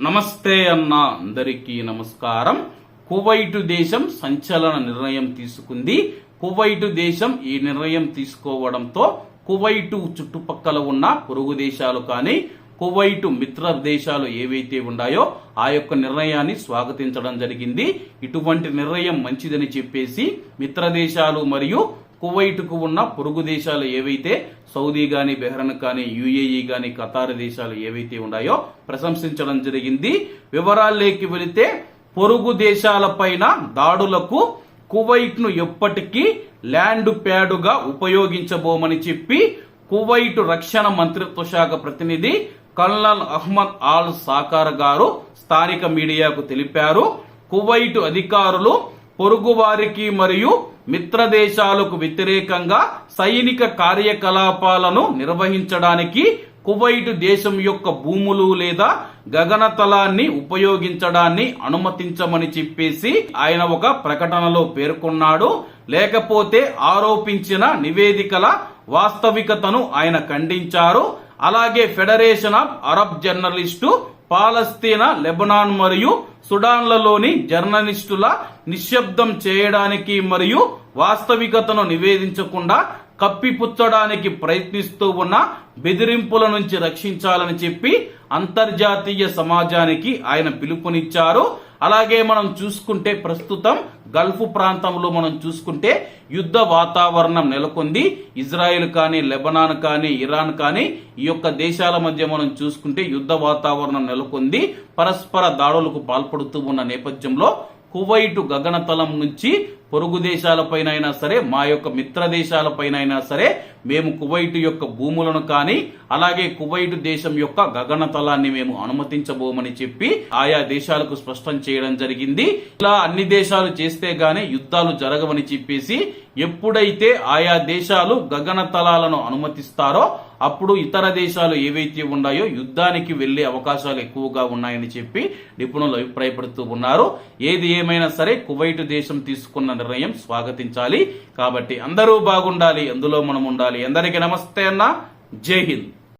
నమస్తే అన్న అందరికీ నమస్కారం. కువైటు దేశం సంచలన నిర్ణయం తీసుకుంది. కువైటు దేశం ఈ నిర్ణయం తీసుకోవడంతో కువైటు చుట్టుపక్కల ఉన్న పొరుగు దేశాలు కానీ కువైటు మిత్ర దేశాలు ఏవైతే ఉన్నాయో ఆ యొక్క నిర్ణయాన్ని స్వాగతించడం జరిగింది. ఇటువంటి నిర్ణయం మంచిదని చెప్పేసి మిత్ర దేశాలు మరియు కువైట్కు ఉన్న పొరుగు దేశాలు ఏవైతే సౌదీ కానీ బెహ్రన్ కానీ యుఏఈ కానీ ఖతార్ దేశాలు ఏవైతే ఉన్నాయో ప్రశంసించడం జరిగింది. వివరాల్లోకి వెళితే పొరుగు దేశాలపైన దాడులకు కువైట్ను ఎప్పటికీ ల్యాండ్ ప్యాడుగా ఉపయోగించబోమని చెప్పి కువైట్ రక్షణ మంత్రిత్వ శాఖ ప్రతినిధి కల్నల్ అహ్మద్ ఆల్ సాకార్ గారు స్థానిక మీడియాకు తెలిపారు. కువైట్ అధికారులు పొరుగువారికి మరియు మిత్రదేశాలకు వ్యతిరేకంగా సైనిక కార్యకలాపాలను నిర్వహించడానికి కువైట్ దేశం యొక్క భూములు లేదా గగనతలాన్ని ఉపయోగించడాన్ని అనుమతించమని చెప్పేసి ఆయన ఒక ప్రకటనలో పేర్కొన్నాడు. లేకపోతే ఆరోపించిన నివేదికల వాస్తవికతను ఆయన ఖండించారు. అలాగే ఫెడరేషన్ ఆఫ్ అరబ్ జర్నలిస్టు పాలస్తీనా లెబనాన్ మరియు సుడాన్లలోని జర్నలిస్టుల నిశ్శబ్దం చేయడానికి మరియు వాస్తవికతను నివేదించకుండా కప్పిపుచ్చడానికి ప్రయత్నిస్తూ ఉన్న బెదిరింపుల నుంచి రక్షించాలని చెప్పి అంతర్జాతీయ సమాజానికి ఆయన పిలుపునిచ్చారు. అలాగే మనం చూసుకుంటే ప్రస్తుతం గల్ఫ్ ప్రాంతంలో మనం చూసుకుంటే యుద్ధ వాతావరణం నెలకొంది. ఇజ్రాయెల్ కానీ లెబనాన్ కానీ ఇరాన్ కానీ ఈ యొక్క దేశాల మధ్య మనం చూసుకుంటే యుద్ధ వాతావరణం నెలకొంది. పరస్పర దాడులకు పాల్పడుతూ ఉన్న నేపథ్యంలో కువైటు గగనతలం నుంచి పొరుగు దేశాలపైనైనా సరే మా యొక్క మిత్ర దేశాలపైనైనా సరే మేము కువైటు యొక్క భూములను కానీ అలాగే కువైటు దేశం యొక్క గగనతలాన్ని మేము అనుమతించబోమని చెప్పి ఆయా దేశాలకు స్పష్టం చేయడం జరిగింది. ఇలా అన్ని దేశాలు చేస్తే గానే యుద్ధాలు జరగవని చెప్పేసి ఎప్పుడైతే ఆయా దేశాలు గగనతలాలను అనుమతిస్తారో అప్పుడు ఇతర దేశాలు ఏవైతే ఉన్నాయో యుద్ధానికి వెళ్ళే అవకాశాలు ఎక్కువగా ఉన్నాయని చెప్పి నిపుణులు అభిప్రాయపడుతూ ఉన్నారు. ఏది ఏమైనా సరే కువైట్ దేశం తీసుకున్న నిర్ణయం స్వాగతించాలి. కాబట్టి అందరూ బాగుండాలి అందులో మనం ఉండాలి. అందరికీ నమస్తే అన్న. జై హింద్.